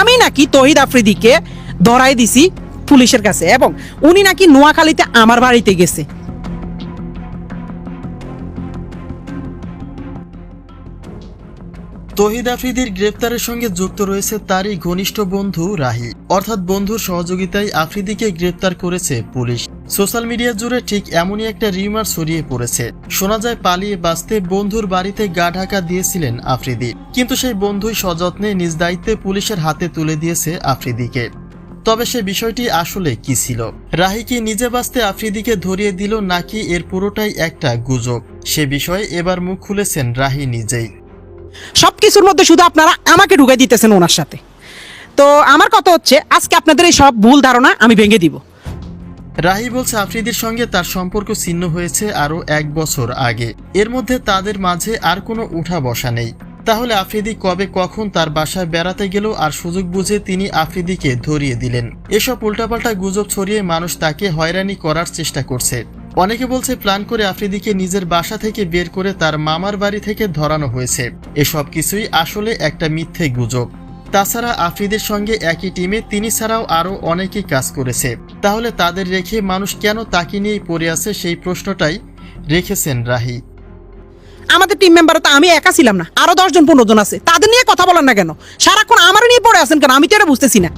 আমি নাকি তহিদ আফ্রিদিকে ধরাই দিছি পুলিশের কাছে এবং উনি নাকি নোয়াখালীতে আমার বাড়িতে গেছে। তহিদ আফ্রিদির গ্রেপ্তারের সঙ্গে যুক্ত রয়েছে তারই ঘনিষ্ঠ বন্ধু রাহি। অর্থাৎ বন্ধুর সহযোগিতায় আফ্রিদিকে গ্রেপ্তার করেছে পুলিশ। সোশ্যাল মিডিয়া জুড়ে ঠিক এমনই একটা রিউমার ছড়িয়ে পড়েছে। শোনা যায় পালিয়ে বাঁচতে বন্ধুর বাড়িতে গা ঢাকা দিয়েছিলেন আফ্রিদি। কিন্তু সেই বন্ধুই সযত্নে নিজ দায়িত্বে পুলিশের হাতে তুলে দিয়েছে আফ্রিদিকে। তবে সে বিষয়টি আসলে কি ছিল? রাহি কি নিজে বাঁচতে আফ্রিদিকে ধরিয়ে দিল নাকি এর পুরোটাই একটা গুজব? সে বিষয়ে এবার মুখ খুলেছেন রাহি নিজেই। সব কিছুর মধ্যে শুধু আপনারা আমাকে ঢুকাই দিতেছেন ওনার সাথে। তো আমার কথা হচ্ছে, আজকে আপনাদের এই সব ভুল ধারণা আমি ভেঙে দিব। রাহি বলছে, আফ্রিদির সঙ্গে তার সম্পর্ক ছিন্ন হয়েছে আরও এক বছর আগে। এর মধ্যে তাদের মাঝে আর কোনো উঠা বসা নেই। তাহলে আফ্রিদি কবে কখন তার বাসায় বেড়াতে গেল আর সুযোগ বুঝে তিনি আফ্রিদিকে ধরিয়ে দিলেন। এসব উল্টাপাল্টা গুজব ছড়িয়ে মানুষ তাকে হয়রানি করার চেষ্টা করছে। অনেকে বলছে, প্ল্যান করে আফ্রিদিকে নিজের বাসা থেকে বের করে তার মামার বাড়ি থেকে ধরানো হয়েছে। এসব কিছুই আসলে একটা মিথ্যে গুজব। তাছাড়া আফ্রিদের সঙ্গে একই টিমে তিনি ছাড়াও আরও অনেকেই কাজ করেছে। তাহলে তাদের রেখে মানুষ কেন তাকে নিয়েই পড়ে আছে সেই প্রশ্নটাই রেখেছেন রাহি। আমাদের টিম মেম্বারও তো আমি একা ছিলাম না আরও দশজন পনেরো জন আছে তাদের নিয়ে কথা বলেন না কেন? সারাক্ষণ আমার নিয়ে পড়ে আছেন কেন? আমি তো এটা বুঝতেছি না।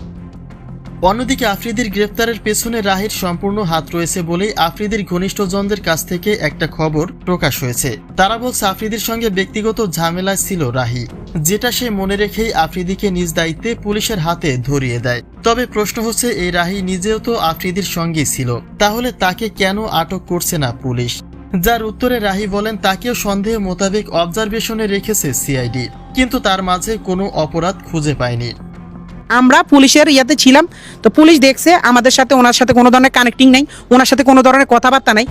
অন্যদিকে আফ্রিদির গ্রেপ্তারের পেছনে রাহির সম্পূর্ণ হাত রয়েছে বলেই আফ্রিদির ঘনিষ্ঠজনদের কাছ থেকে একটা খবর প্রকাশ হয়েছে। তারা বলছে আফ্রিদির সঙ্গে ব্যক্তিগত ঝামেলায় ছিল রাহি। যেটা সে মনে রেখেই আফ্রিদিকে নিজ দায়িত্বে পুলিশের হাতে ধরিয়ে দেয়। তবে প্রশ্ন হচ্ছে, এই রাহি নিজেও তো আফ্রিদির সঙ্গেই ছিল। তাহলে তাকে কেন আটক করছে না পুলিশ? যার উত্তরে রাহি বলেন, তাকেও সন্দেহ মোতাবেক অবজারভেশনে রেখেছে সিআইডি, কিন্তু তার মাঝে কোনো অপরাধ খুঁজে পায়নি। আমরা পুলিশের ইয়াতে ছিলাম, তো পুলিশ দেখছে, আমাদের সাথে, ওনার সাথে কোনো ধরনের কানেক্টিং নাই, ওনার সাথে কোনো ধরনের কথাবার্তা নাই।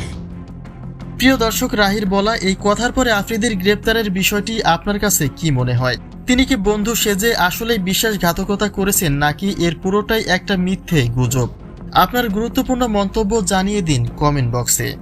প্রিয় দর্শক, রাহির বলা এই কথার পরে আফ্রিদির গ্রেপ্তারের বিষয়টি আপনার কাছে কি মনে হয়? তিনি কি বন্ধু সেজে আসলেই বিশ্বাসঘাতকতা করেছেন নাকি এর পুরোটাই একটা মিথ্যে গুজব? আপনার গুরুত্বপূর্ণ মন্তব্য জানিয়ে দিন কমেন্ট বক্সে।